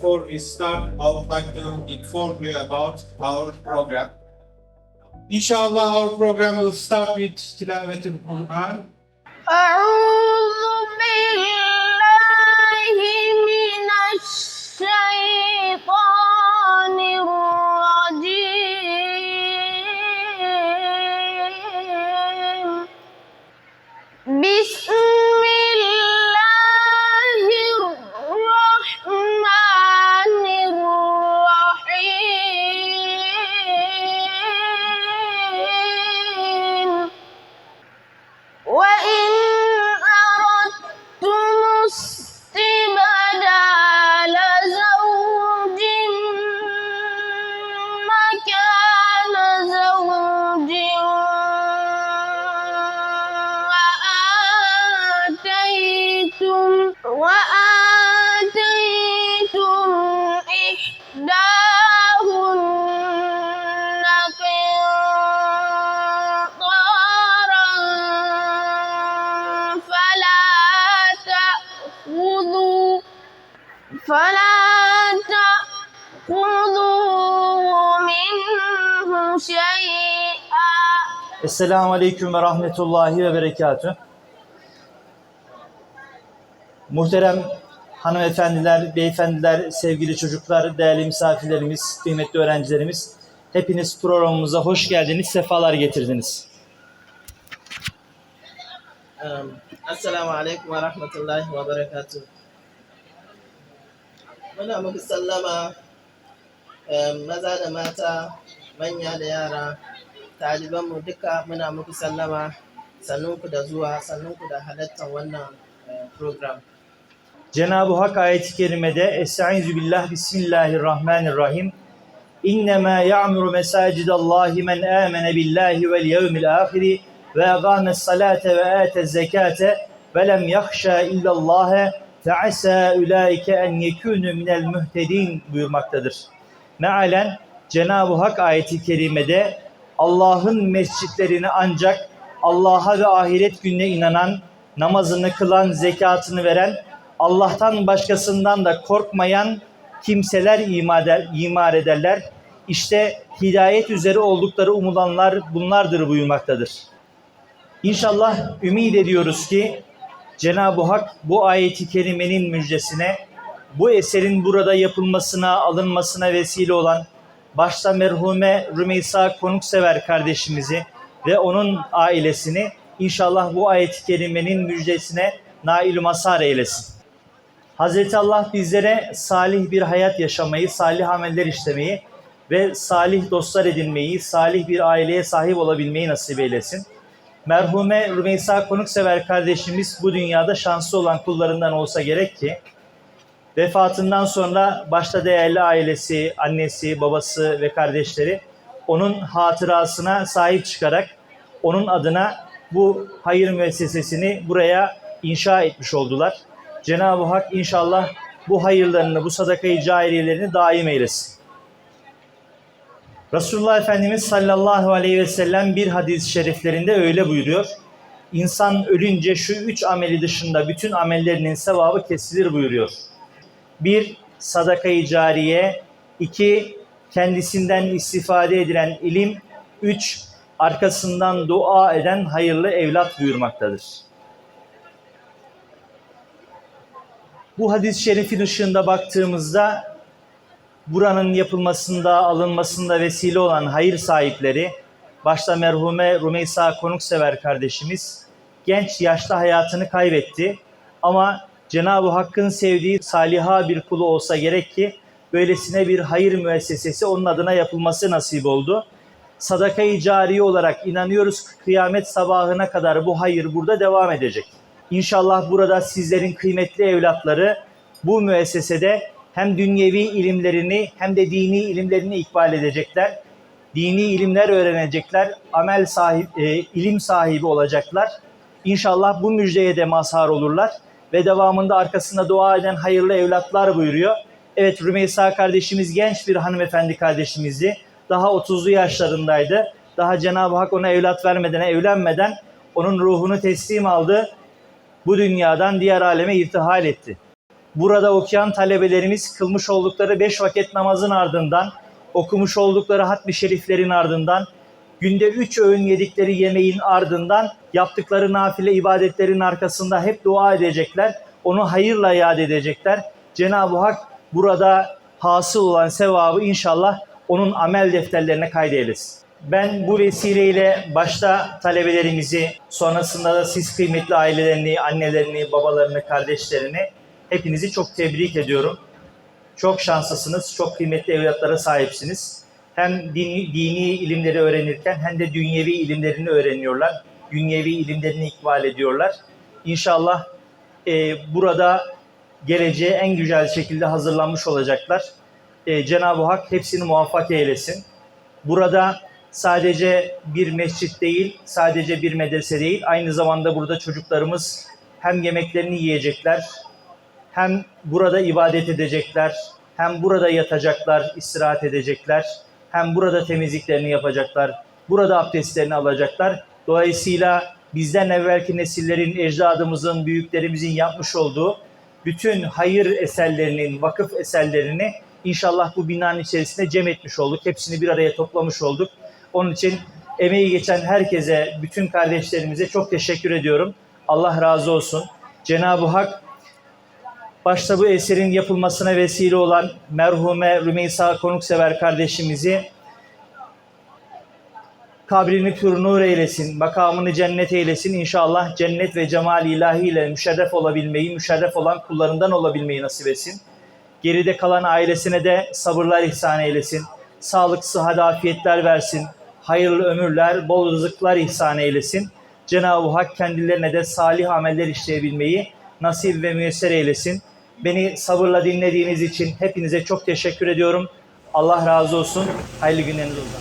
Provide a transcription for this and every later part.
Before we start, I would like to inform you about our program. Inshallah, our program will start with Tilavet al-Quran. أعوذ بالله من الشيطان فلا تأخذوا منه شيئا Esselamu Aleyküm ve Rahmetullahi ve Berekatü. Muhterem hanımefendiler, beyefendiler, sevgili çocuklar, değerli misafirlerimiz, kıymetli öğrencilerimiz, hepiniz programımıza hoş geldiniz, sefalar getirdiniz. Um, Assalamu alaikum wa rahmatullahi wa barakatuh. Muna muku sallama. Maza da mata, manya da yara, talibanmu duka muna muku sallama. Sannunku da zuwa, sannunku da halattar wannan uh, program. Cenab-ı Hak ayet-i kerimede Estaizu billah Bismillahirrahmanirrahim. İnnemâ ya'muru mesâcidallahi men âmene billahi vel yevmil âhiri ve egâmes salâte ve âtez zekâte ve lem yahşâ illallâhe feasâ ulaike en yekûnü minel mühtedîn buyurmaktadır. Mealen Cenab-ı Hak ayeti kerimede Allah'ın mescitlerini ancak Allah'a ve ahiret gününe inanan, namazını kılan, zekatını veren, Allah'tan başkasından da korkmayan kimseler imar ederler. İşte hidayet üzere oldukları umulanlar bunlardır buyurmaktadır. İnşallah ümit ediyoruz ki Cenab-ı Hak bu ayeti kerimenin müjdesine, bu eserin burada yapılmasına, alınmasına vesile olan başta merhume Rümeysa Konuksever kardeşimizi ve onun ailesini inşallah bu ayet-i kerimenin müjdesine nail mazhar eylesin. Hazreti Allah bizlere salih bir hayat yaşamayı, salih ameller işlemeyi ve salih dostlar edinmeyi, salih bir aileye sahip olabilmeyi nasip eylesin. Merhume Rümeysa Konuksever kardeşimiz bu dünyada şanslı olan kullarından olsa gerek ki vefatından sonra başta değerli ailesi, annesi, babası ve kardeşleri onun hatırasına sahip çıkarak onun adına bu hayır müessesesini buraya inşa etmiş oldular. Cenab-ı Hak inşallah bu hayırlarını, bu sadakayı cariyelerini daim eylesin. Resulullah Efendimiz sallallahu aleyhi ve sellem bir hadis-i şeriflerinde öyle buyuruyor. İnsan ölünce şu üç ameli dışında bütün amellerinin sevabı kesilir buyuruyor. Bir, sadakayı cariye. iki kendisinden istifade edilen ilim. Üç, arkasından dua eden hayırlı evlat buyurmaktadır. Bu hadis-i şerifin ışığında baktığımızda buranın yapılmasında, alınmasında vesile olan hayır sahipleri, başta merhume Rumeysa Konuksever kardeşimiz genç yaşta hayatını kaybetti. Ama Cenab-ı Hakk'ın sevdiği saliha bir kulu olsa gerek ki böylesine bir hayır müessesesi onun adına yapılması nasip oldu. Sadakayı cariye olarak inanıyoruz kıyamet sabahına kadar bu hayır burada devam edecek. İnşallah burada sizlerin kıymetli evlatları bu müessesede hem dünyevi ilimlerini hem de dini ilimlerini ikbal edecekler. Dini ilimler öğrenecekler, amel sahibi, e, ilim sahibi olacaklar. İnşallah bu müjdeye de mazhar olurlar ve devamında arkasında dua eden hayırlı evlatlar buyuruyor. Evet Rümeysa kardeşimiz genç bir hanımefendi kardeşimizdi. Daha 30'lu yaşlarındaydı. Daha Cenab-ı Hak ona evlat vermeden, evlenmeden onun ruhunu teslim aldı. Bu dünyadan diğer aleme irtihal etti. Burada okuyan talebelerimiz kılmış oldukları beş vakit namazın ardından, okumuş oldukları hatmi şeriflerin ardından, günde üç öğün yedikleri yemeğin ardından yaptıkları nafile ibadetlerin arkasında hep dua edecekler. Onu hayırla yad edecekler. Cenab-ı Hak burada hasıl olan sevabı inşallah onun amel defterlerine kaydeylesin. Ben bu vesileyle başta talebelerimizi, sonrasında da siz kıymetli ailelerini, annelerini, babalarını, kardeşlerini hepinizi çok tebrik ediyorum. Çok şanslısınız, çok kıymetli evlatlara sahipsiniz. Hem dini, dini ilimleri öğrenirken hem de dünyevi ilimlerini öğreniyorlar. Dünyevi ilimlerini ikmal ediyorlar. İnşallah e, burada geleceğe en güzel şekilde hazırlanmış olacaklar. E, Cenab-ı Hak hepsini muvaffak eylesin. Burada sadece bir mescit değil, sadece bir medrese değil, aynı zamanda burada çocuklarımız hem yemeklerini yiyecekler, hem burada ibadet edecekler, hem burada yatacaklar, istirahat edecekler, hem burada temizliklerini yapacaklar, burada abdestlerini alacaklar. Dolayısıyla bizden evvelki nesillerin, ecdadımızın, büyüklerimizin yapmış olduğu bütün hayır eserlerinin, vakıf eserlerini inşallah bu binanın içerisinde cem etmiş olduk. Hepsini bir araya toplamış olduk. Onun için emeği geçen herkese, bütün kardeşlerimize çok teşekkür ediyorum. Allah razı olsun. Cenab-ı Hak başta bu eserin yapılmasına vesile olan merhume Rümeysa Konuksever kardeşimizi kabrini pür nur eylesin, makamını cennet eylesin. İnşallah cennet ve cemal ilahiyle müşerref olabilmeyi, müşerref olan kullarından olabilmeyi nasip etsin. Geride kalan ailesine de sabırlar ihsan eylesin. Sağlık, sıhhat, afiyetler versin. Hayırlı ömürler, bol rızıklar ihsan eylesin. Cenab-ı Hak kendilerine de salih ameller işleyebilmeyi nasip ve müyesser eylesin. Beni sabırla dinlediğiniz için hepinize çok teşekkür ediyorum. Allah razı olsun. Hayırlı günleriniz olsun.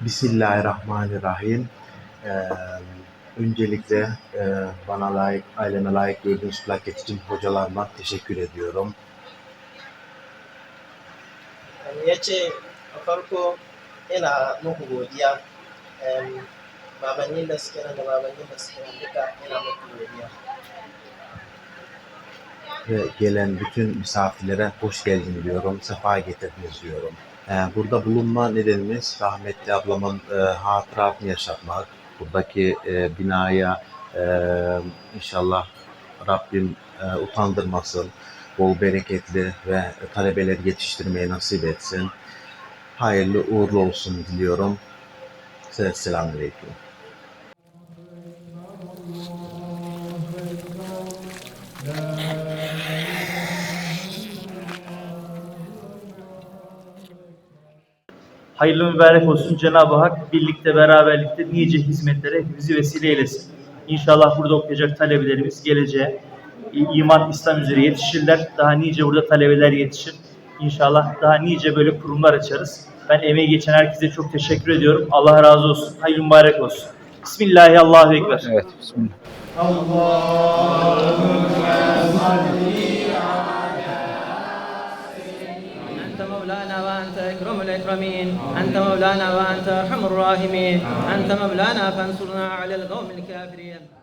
Bismillahirrahmanirrahim. Ee, öncelikle e, bana layık, aileme layık gördüğünüz plaket için hocalarıma teşekkür ediyorum. ya ce farko ina muku godiya babannin da suke nan da babannin da suke nan duka ina muku godiya Ve gelen bütün misafirlere hoş geldin diyorum, sefa getirdiniz diyorum. Ee, burada bulunma nedenimiz rahmetli ablamın e, hatıratını yaşatmak. Buradaki e, binaya e, inşallah Rabbim e, utandırmasın. Bol bereketli ve talebeler yetiştirmeyi nasip etsin. Hayırlı uğurlu olsun diliyorum. Selamun Hayırlı mübarek olsun Cenab-ı Hak birlikte beraberlikte nice hizmetlere hepimizi vesile eylesin. İnşallah burada okuyacak talebelerimiz geleceğe iman İslam üzere yetişirler. Daha nice burada talebeler yetişir. İnşallah daha nice böyle kurumlar açarız. Ben emeği geçen herkese çok teşekkür ediyorum. Allah razı olsun. Hayırlı mübarek olsun. Bismillahirrahmanirrahim. Evet, Bismillah. Allahu أكرم الأكرمين. أنت مولانا وأنت أرحم الراحمين. أنت مولانا فانصرنا على القوم الكافرين.